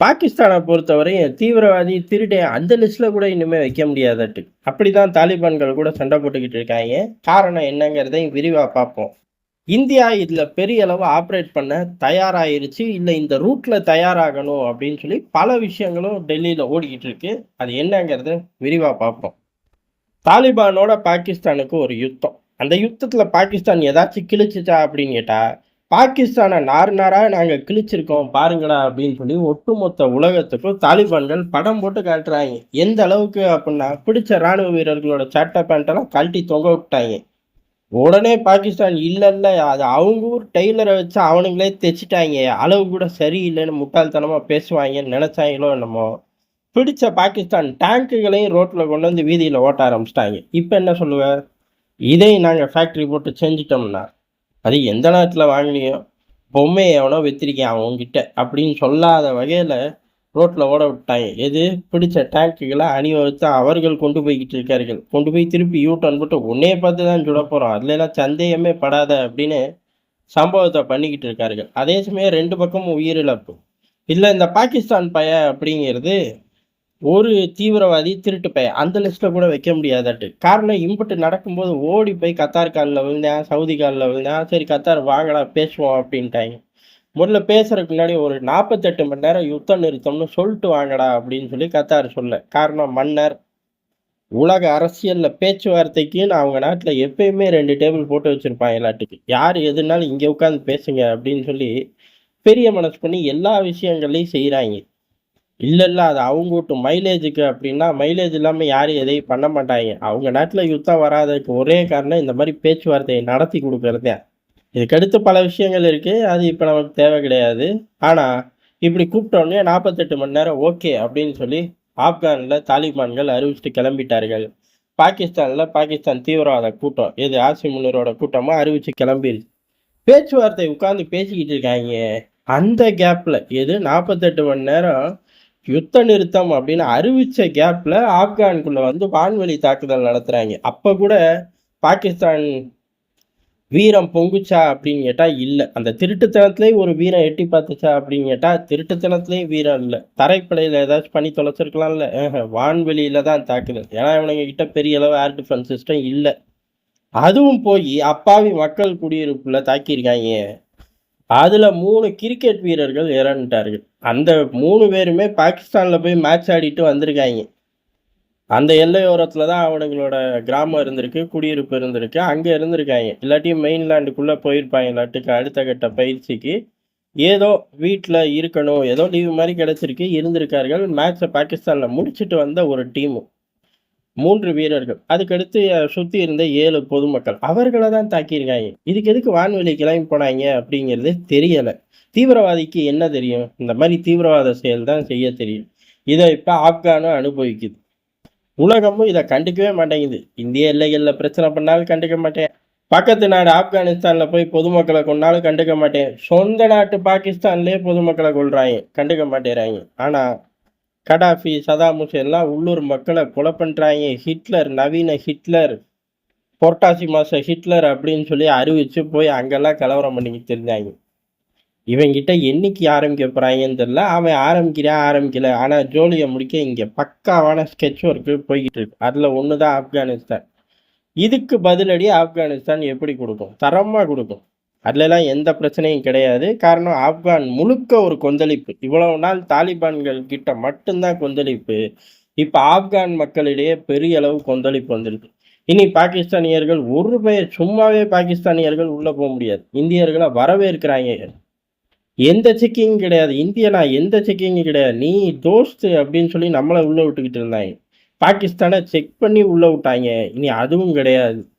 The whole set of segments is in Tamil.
பாகிஸ்தானை பொறுத்தவரையும் தீவிரவாதி திருடே அந்த லிஸ்ட்டில் கூட இனிமேல் வைக்க முடியாதட்டு. அப்படி தான் தாலிபான்கள் கூட சண்டை போட்டுக்கிட்டு இருக்காங்க. காரணம் என்னங்கிறதையும் விரிவாக பார்ப்போம். இந்தியா இதில் பெரிய அளவு ஆப்ரேட் பண்ண தயாராகிருச்சு இல்லை இந்த ரூட்டில் தயாராகணும் அப்படின்னு சொல்லி பல விஷயங்களும் டெல்லியில் ஓடிக்கிட்டு இருக்கு. அது என்னங்கிறத விரிவாக பார்ப்போம். தாலிபானோட பாகிஸ்தானுக்கு ஒரு யுத்தம். அந்த யுத்தத்தில் பாகிஸ்தான் ஏதாச்சும் கிழிச்சிச்சா அப்படின்னு கேட்டால் பாகிஸ்தானை நாறு நாராக நாங்கள் கிழிச்சிருக்கோம் பாருங்களா அப்படின்னு சொல்லி ஒட்டுமொத்த உலகத்துக்கும் தாலிபான்கள் படம் போட்டு காட்டுறாங்க. எந்த அளவுக்கு அப்படின்னா பிடிச்ச ராணுவ வீரர்களோட சட்டை பேண்ட்டெல்லாம் கழட்டி தொங்க விட்டாங்க. உடனே பாகிஸ்தான் இல்லை இல்லை அது அவங்க ஊர் டெய்லரை வச்சு அவனுங்களே தைச்சிட்டாங்க. அளவு கூட சரியில்லைன்னு முட்டாள்தனமாக பேசுவாங்கன்னு நினச்சாங்களோ என்னமோ. பிடிச்ச பாகிஸ்தான் டேங்குகளையும் ரோட்டில் கொண்டு வந்து வீதியில் ஓட்ட ஆரம்பிச்சிட்டாங்க. இப்போ என்ன சொல்லுவேன் இதை நாங்கள் ஃபேக்ட்ரி போட்டு செஞ்சிட்டோம்னா அது எந்த நேரத்தில் வாங்கினியோ பொம்மையை எவனோ வித்திருக்கேன் அவன்கிட்ட அப்படின்னு சொல்லாத வகையில் ரோட்டில் ஓட விட்டாங்க. எது? பிடிச்ச டேங்க்குகளை அணிவகுத்து அவர்கள் கொண்டு போய்கிட்டு இருக்கார்கள். கொண்டு போய் திருப்பி யூ டர்ன் போட்டு உன்னே பார்த்து தான் சுட போகிறோம் அதுலலாம் சந்தேகமே படாத அப்படின்னு சம்பவத்தை பண்ணிக்கிட்டு இருக்கார்கள். அதே சமயம் ரெண்டு பக்கமும் உயிரிழப்பு. இல்லை இந்த பாகிஸ்தான் பய அப்படிங்கிறது ஒரு தீவிரவாதி திருட்டு பையன் அந்த லிஸ்ட்டில் கூட வைக்க முடியாதாட்டு. காரணம் இம்புட்டு நடக்கும்போது ஓடி போய் கத்தார் காலில் விழுந்தேன் சவுதி காலில் விழுந்தேன் சரி கத்தார் வாங்கடா பேசுவோம் அப்படின்ட்டாங்க. முதல்ல பேசுறதுக்கு முன்னாடி ஒரு நாற்பத்தெட்டு மணி நேரம் யுத்தம் நிறுத்தம்னு சொல்லிட்டு வாங்கடா அப்படின்னு சொல்லி கத்தார் சொல்ல. காரணம் மன்னர். உலக அரசியலில் பேச்சுவார்த்தைக்குன்னு அவங்க நாட்டில் எப்பயுமே ரெண்டு டேபிள் போட்டு வச்சுருப்பாங்க எல்லாத்துக்கு யார் எதுனாலும் இங்கே உட்காந்து பேசுங்க அப்படின்னு சொல்லி பெரிய மனசு பண்ணி எல்லா விஷயங்களையும் செய்கிறாங்க இல்லை இல்லை. அது அவங்க வீட்டு மைலேஜுக்கு அப்படின்னா மைலேஜ் இல்லாமல் யாரும் எதையும் பண்ண மாட்டாங்க. அவங்க நாட்டில் யுத்தம் வராததுக்கு ஒரே காரணம் இந்த மாதிரி பேச்சுவார்த்தையை நடத்தி கொடுக்கறது. இதுக்கடுத்து பல விஷயங்கள் இருக்குது அது இப்போ நமக்கு தேவை கிடையாது. ஆனால் இப்படி கூப்பிட்டோடனே நாற்பத்தெட்டு மணி நேரம் ஓகே அப்படின்னு சொல்லி ஆப்கானில் தாலிபான்கள் அறிவிச்சுட்டு கிளம்பிட்டார்கள். பாகிஸ்தானில் பாகிஸ்தான் தீவிரவாத கூட்டம். எது ஆசி முன்னரோட கூட்டமாக அறிவிச்சு கிளம்பிடுச்சு பேச்சுவார்த்தை உட்காந்து பேசிக்கிட்டு இருக்காங்க. அந்த கேப்பில் எது நாற்பத்தெட்டு மணி நேரம் யுத்த நிறுத்தம் அப்படின்னு அறிவிச்ச கேப்ல ஆப்கானுக்குள்ள வந்து வான்வெளி தாக்குதல் நடத்துறாங்க. அப்ப கூட பாகிஸ்தான் வீரம் பொங்குச்சா அப்படின்னு கேட்டா இல்லை. அந்த திருட்டுத்தனத்திலேயும் ஒரு வீரம் எட்டி பார்த்துச்சா அப்படின்னு கேட்டா திருட்டுத்தனத்திலேயும் வீரம் இல்லை. தரைப்படையில ஏதாச்சும் பண்ணி தொலைச்சிருக்கலாம்ல. வான்வெளியில தான் தாக்குதல். ஏன்னா இவனுங்க கிட்ட பெரிய அளவு ஏர் டிஃபென்ஸ் சிஸ்டம் இல்லை. அதுவும் போய் அப்பாவி மக்கள் குடியிருப்புல தாக்கியிருக்காங்க. அதில் மூணு கிரிக்கெட் வீரர்கள் இறந்துட்டார்கள். அந்த மூணு பேருமே பாகிஸ்தானில் போய் மேட்ச் ஆடிட்டு வந்திருக்காங்க. அந்த எல்லையோரத்தில் தான் அவனுங்களோட கிராமம் இருந்திருக்கு குடியிருப்பு இருந்திருக்கு அங்கே இருந்திருக்காங்க. இல்லாட்டியும் மெயின்லேண்டுக்குள்ள போயிருப்பாங்க இல்லாட்டுக்கு அடுத்த கட்ட பயிற்சிக்கு. ஏதோ வீட்டில் இருக்கணும் ஏதோ லீவு மாதிரி கிடச்சிருக்கு இருந்திருக்கார்கள். மேட்ச்சை பாகிஸ்தானில் முடிச்சுட்டு வந்த ஒரு டீமு மூன்று வீரர்கள். அதுக்கடுத்து சுத்தி இருந்த ஏழு பொதுமக்கள். அவர்களை தான் தாக்கியிருக்காங்க. இதுக்கு எதுக்கு வான்வெளி கிளம்பி போனாங்க அப்படிங்கிறது தெரியல. தீவிரவாதிக்கு என்ன தெரியும்? இந்த மாதிரி தீவிரவாத செயல் தான் செய்ய தெரியும். இதை இப்போ ஆப்கானும் அனுபவிக்குது. உலகமும் இதை கண்டுக்கவே மாட்டேங்குது. இந்திய எல்லைகளில் பிரச்சனை பண்ணாலும் கண்டுக்க மாட்டேன். பக்கத்து நாடு ஆப்கானிஸ்தான்ல போய் பொதுமக்களை கொண்டாலும் கண்டுக்க மாட்டேன். சொந்த நாட்டு பாகிஸ்தான்லயே பொதுமக்களை கொள்றாங்க கண்டுக்க மாட்டேறாங்க. ஆனா கடாஃபி சதாம் ஹுசேன்லாம் உள்ளூர் மக்களை கொலை பண்ணுறாங்க ஹிட்லர் நவீன ஹிட்லர் புரட்டாசி மாச ஹிட்லர் அப்படின்னு சொல்லி அறிவிச்சு போய் அங்கெல்லாம் கலவரம் பண்ணிக்கிட்டு இருந்தாங்க. இவங்கிட்ட என்னைக்கு ஆரம்பிக்க போகிறாங்கன்னு தெரில அவன் ஆரம்பிக்கிறான் ஆரம்பிக்கல. ஆனால் ஜோலியை முடிக்க இங்கே பக்காவான ஸ்கெட்ச் ஒர்க்கு போய்கிட்டு இருக்கு. அதில் ஒன்று தான் ஆப்கானிஸ்தான். இதுக்கு பதிலடி ஆப்கானிஸ்தான் எப்படி கொடுக்கும்? தரமாக கொடுக்கும். அதுலலாம் எந்த பிரச்சனையும் கிடையாது. காரணம் ஆப்கான் முழுக்க ஒரு கொந்தளிப்பு. இவ்வளவு நாள் தாலிபான்கள் கிட்ட மட்டும்தான் கொந்தளிப்பு. இப்போ ஆப்கான் மக்களிடையே பெரிய அளவு கொந்தளிப்பு வந்திருக்கு. இனி பாகிஸ்தானியர்கள் ஒரு பேர் சும்மாவே பாகிஸ்தானியர்கள் உள்ளே போக முடியாது. இந்தியர்களை வரவேற்கிறாங்க. எந்த செக்கிங்கும் கிடையாது. இந்தியனா எந்த செக்கிங்கும் கிடையாது. நீ தோஸ்து அப்படின்னு சொல்லி நம்மளை உள்ளே விட்டுக்கிட்டு இருந்தாங்க. பாகிஸ்தானை செக் பண்ணி உள்ளே விட்டாங்க. இனி அதுவும் கிடையாது.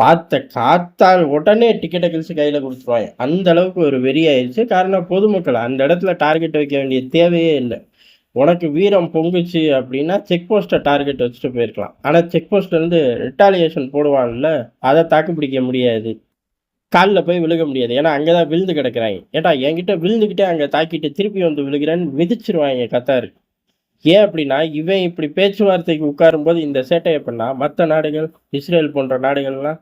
பார்த்த காத்தால் உடனே டிக்கெட்டை கிழிச்சு கையில் கொடுத்துருவாங்க. அந்த அளவுக்கு ஒரு வெறி ஆயிடுச்சு காரணம் பொதுமக்கள் அந்த இடத்துல டார்கெட் வைக்க வேண்டிய தேவையே இல்லை. உனக்கு வீரம் பொங்குச்சு அப்படின்னா செக் போஸ்ட்டை டார்கெட் வச்சுட்டு போயிருக்கலாம். ஆனால் செக் போஸ்ட்லேருந்து ரிட்டாலியேஷன் போடுவான்ல அதை தாக்கு பிடிக்க முடியாது. காலில் போய் விழுக முடியாது. ஏன்னா அங்கே தான் விழுந்து கிடக்கிறாங்க. ஏட்டா என்கிட்ட விழுந்துக்கிட்டே அங்கே தாக்கிட்டு திருப்பி வந்து விழுகிறேன்னு விதிச்சிருவாங்க கத்தாரு. ஏன் அப்படின்னா இவன் இப்படி பேச்சுவார்த்தைக்கு உட்காரும்போது இந்த சேட்டையை பண்ணால் மற்ற நாடுகள் இஸ்ரேல் போன்ற நாடுகள்லாம்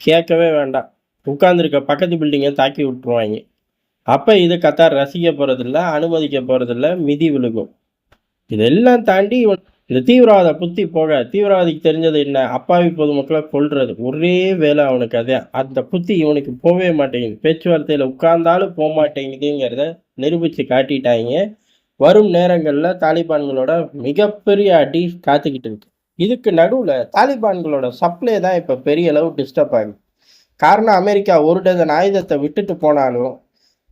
கேட்கவே வேண்டாம் உட்காந்துருக்க பக்கத்து பில்டிங்கை தாக்கி விட்டுருவாங்க அப்போ இது கத்தார் ரசிக்க போகிறதில்ல அனுமதிக்க போகிறதில்ல மிதி விழுகும். இதெல்லாம் தாண்டி இந்த தீவிரவாத புத்தி போக தீவிரவாதிக்கு தெரிஞ்சது என்ன? அப்பாவி பொதுமக்களை கொள்றது ஒரே வேலை அவனுக்கு அதான். அந்த புத்தி இவனுக்கு போகவே மாட்டேங்குது. பேச்சுவார்த்தையில் உட்கார்ந்தாலும் போமாட்டேங்குதுங்கிறத நிரூபித்து காட்டிட்டாய்ங்க. வரும் நேரங்களில் தாலிபான்களோட மிகப்பெரிய அடி காத்துக்கிட்டு இருக்கு. இதுக்கு நடுவில் தாலிபான்களோட சப்ளை தான் இப்போ பெரிய அளவு டிஸ்டர்ப் ஆகும் காரணம் அமெரிக்கா ஒரு டஜன் ஆயுதத்தை விட்டுட்டு போனாலும்,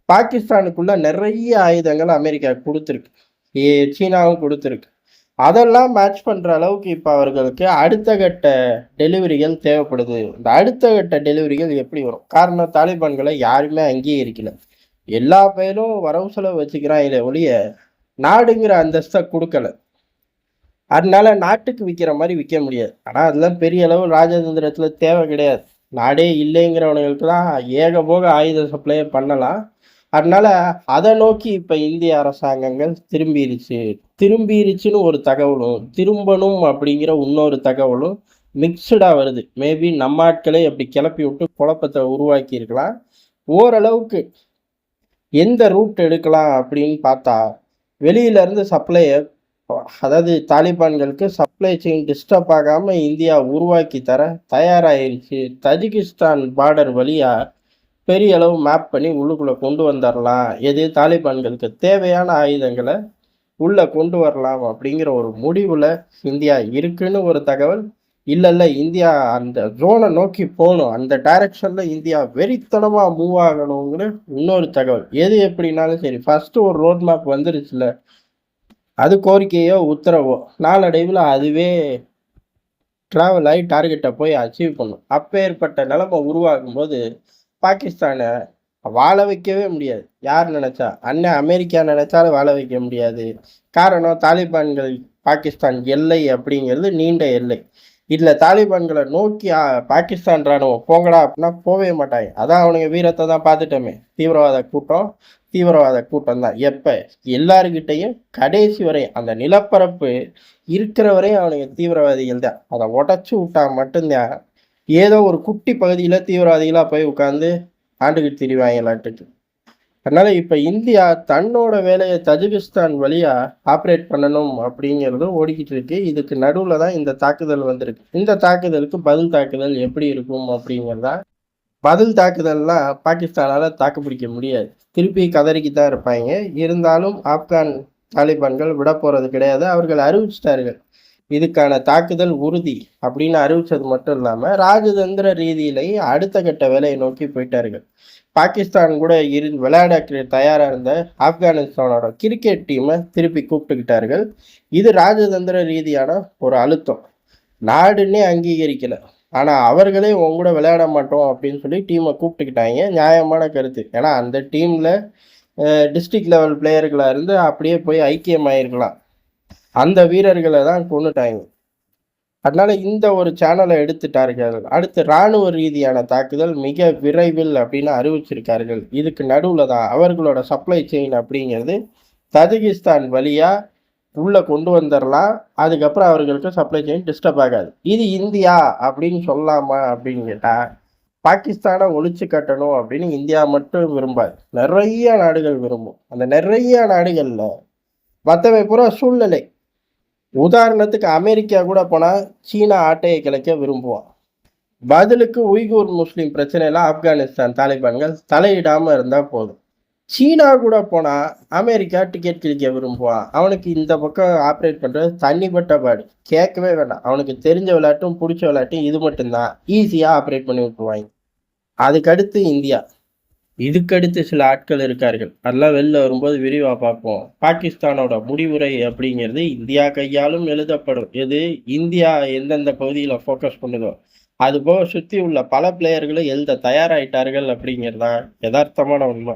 பாகிஸ்தானுக்குள்ளே நிறைய ஆயுதங்கள் அமெரிக்கா கொடுத்துருக்கு ஏ சீனாவும் கொடுத்துருக்கு அதெல்லாம் மேட்ச் பண்ணுற அளவுக்கு இப்போ அவர்களுக்கு அடுத்த கட்ட டெலிவரிகள் தேவைப்படுது. இந்த அடுத்த கட்ட டெலிவரிகள் எப்படி வரும்? காரணம் தாலிபான்களை யாருமே அங்கீகரிக்கல. எல்லா பயலும் வரவு செலவு வச்சுக்கிறான் இதை ஒழிய, நாடுங்கிற அந்தஸ்தை கொடுக்கல அதனால நாட்டுக்கு விற்கிற மாதிரி விற்க முடியாது. ஆனால் அதெல்லாம் பெரிய அளவு ராஜதந்திரத்தில் தேவை கிடையாது. நாடே இல்லைங்கிறவனுங்களுக்கு தான் ஏகபோக ஆயுத சப்ளை பண்ணலாம். அதனால அதை நோக்கி இப்போ இந்திய அரசாங்கங்கள் திரும்பிருச்சு. திரும்பிருச்சுன்னு ஒரு தகவலும், திரும்பணும் அப்படிங்கிற இன்னொரு தகவலும் மிக்சடாக வருது. மேபி நம்ம ஆட்களே அப்படி கிளப்பி விட்டு குழப்பத்த உருவாக்கியிருக்கலாம். ஓரளவுக்கு எந்த ரூட் எடுக்கலாம் அப்படின்னு பார்த்தா, வெளியில இருந்து அதாவது தாலிபான்களுக்கு சப்ளை செயின் டிஸ்டர்ப் ஆகாம இந்தியா உருவாக்கி தர தயாராகிருச்சு தஜிகிஸ்தான் பார்டர் வழியா பெரிய அளவு மேப் பண்ணி உள்ளுக்குள்ள கொண்டு வந்துடலாம் எது? தாலிபான்களுக்கு தேவையான ஆயுதங்களை உள்ள கொண்டு வரலாம் அப்படிங்கிற ஒரு முடிவுல இந்தியா இருக்குன்னு ஒரு தகவல். இல்லை இல்லை இந்தியா அந்த ஜோனை நோக்கி போகணும். அந்த டைரக்ஷனில் இந்தியா வெறித்தனமாக மூவ் ஆகணுங்கிற இன்னொரு தகவல். எது எப்படின்னாலும் சரி, ஃபஸ்ட்டு ஒரு ரோட் மேப் வந்துருச்சுல. அது கோரிக்கையோ, உத்தரவோ நாளடைவில் அதுவே ட்ராவல் ஆகி டார்கெட்டை போய் அச்சீவ் பண்ணும். அப்பேற்பட்ட நிலைமை உருவாகும்போது, பாகிஸ்தானை வாழ வைக்கவே முடியாது. யார் நினச்சா அண்ணன் அமெரிக்கா நினச்சாலும் வாழ வைக்க முடியாது. காரணம் தாலிபான்கள் பாகிஸ்தான் எல்லை அப்படிங்கிறது நீண்ட எல்லை. இதில் தாலிபான்களை நோக்கி பாகிஸ்தான் ராணுவம் போங்கடா அப்படின்னா போவே மாட்டாங்க அதான் அவனுங்க வீரத்தை தான் பார்த்துட்டோமே. தீவிரவாத கூட்டம், தீவிரவாத கூட்டம் தான். எப்போ எல்லாருக்கிட்டையும் கடைசி வரை அந்த நிலப்பரப்பு இருக்கிற வரையும் அவனுங்க தீவிரவாதிகள் தான். அதை உடச்சி விட்டா மட்டும்தான் ஏதோ ஒரு குட்டி பகுதியில் தீவிரவாதிகளாக போய் உட்கார்ந்து ஆண்டுகிட்டு திரிவாய்ங்களாட்டுக்கு. அதனால இப்போ இந்தியா தன்னோட வேலையை தஜிகிஸ்தான் வழியா ஆப்ரேட் பண்ணணும் அப்படிங்கிறது ஓடிக்கிட்டு இருக்கு. இதுக்கு நடுவில் தான் இந்த தாக்குதல் வந்திருக்கு. இந்த தாக்குதலுக்கு பதில் தாக்குதல் எப்படி இருக்கும் அப்படிங்கிறதா பதில் தாக்குதல்லாம் பாகிஸ்தானால் தாக்கு பிடிக்க முடியாது. திருப்பி கதறிக்கிட்டு தான் இருப்பாங்க இருந்தாலும் ஆப்கான் தாலிபான்கள் போகிறது கிடையாது. அவர்கள் அறிவிச்சிட்டார்கள் இதுக்கான தாக்குதல் உறுதி அப்படின்னு அறிவிச்சது மட்டும் இல்லாம, ராஜதந்திர ரீதியிலேயே அடுத்த கட்ட வேலையை நோக்கி போயிட்டார்கள். பாகிஸ்தான் கூட இரு விளையாட தயாரா இருந்த ஆப்கானிஸ்தானோட கிரிக்கெட் டீமை திருப்பி கூப்பிட்டுக்கிட்டார்கள். இது ராஜதந்திர ரீதியான ஒரு அழுத்தம். நாடுன்னே அங்கீகரிக்கல. ஆனா அவர்களே உங்க கூட விளையாட மாட்டோம் அப்படின்னு சொல்லி டீமை கூப்பிட்டுக்கிட்டாங்க நியாயமான கருத்து. ஏன்னா அந்த டீம்ல டிஸ்ட்ரிக்ட் லெவல் பிளேயர்களாக இருந்து அப்படியே போய் ஐக்கியமாயிருக்கலாம். அந்த வீரர்களை தான் கொண்டுட்டாங்க அதனால இந்த ஒரு சேனலை எடுத்துட்டார்கள். அடுத்து ராணுவ ரீதியான தாக்குதல் மிக விரைவில் அப்படின்னு அறிவிச்சிருக்கார்கள். இதுக்கு நடுவில் தான் அவர்களோட சப்ளை செயின் அப்படிங்கிறது தஜிகிஸ்தான் வழியா உள்ள கொண்டு வந்துடலாம் அதுக்கப்புறம் அவர்களுக்கு சப்ளை செயின் டிஸ்டர்ப் ஆகாது. இது இந்தியா அப்படின்னு சொல்லலாமா அப்படின்னு கேட்டால் பாகிஸ்தானை ஒழிச்சு கட்டணும் அப்படின்னு இந்தியா மட்டும் விரும்பாது. நிறைய நாடுகள் விரும்பும். அந்த நிறைய நாடுகளில் மற்றவை பூரா சூழ்நிலை. உதாரணத்துக்கு அமெரிக்கா கூட போனால் சீனா ஆட்டையை கிளைக்க விரும்புவான். பதிலுக்கு உய்கூர் முஸ்லீம் பிரச்சனையெல்லாம் ஆப்கானிஸ்தான் தாலிபான்கள் தலையிடாமல் இருந்தால் போதும். சீனா கூட போனால் அமெரிக்கா டிக்கெட் கிழிக்க விரும்புவான். அவனுக்கு இந்த பக்கம் ஆப்ரேட் பண்ணுறது தண்ணிப்பட்ட பாடு. கேட்கவே வேண்டாம். அவனுக்கு தெரிஞ்ச விளையாட்டும், பிடிச்ச விளையாட்டும் இது மட்டும் தான். ஆப்ரேட் பண்ணி விட்டுருவாங்க அதுக்கடுத்து இந்தியா. இதுக்கடுத்து சில ஆட்கள் இருக்கார்கள். அதெல்லாம் வெளில வரும்போது விரிவா பார்ப்போம். பாகிஸ்தானோட முடிவுரை அப்படிங்கிறது இந்தியா கையாலும் எழுதப்படும். எது? இந்தியா எந்தெந்த பகுதியில ஃபோக்கஸ் பண்ணுதோ, அதுபோக சுற்றி உள்ள பல பிளேயர்களும் எழுத தயாராயிட்டார்கள் அப்படிங்கிறது தான் எதார்த்தமான உண்மை.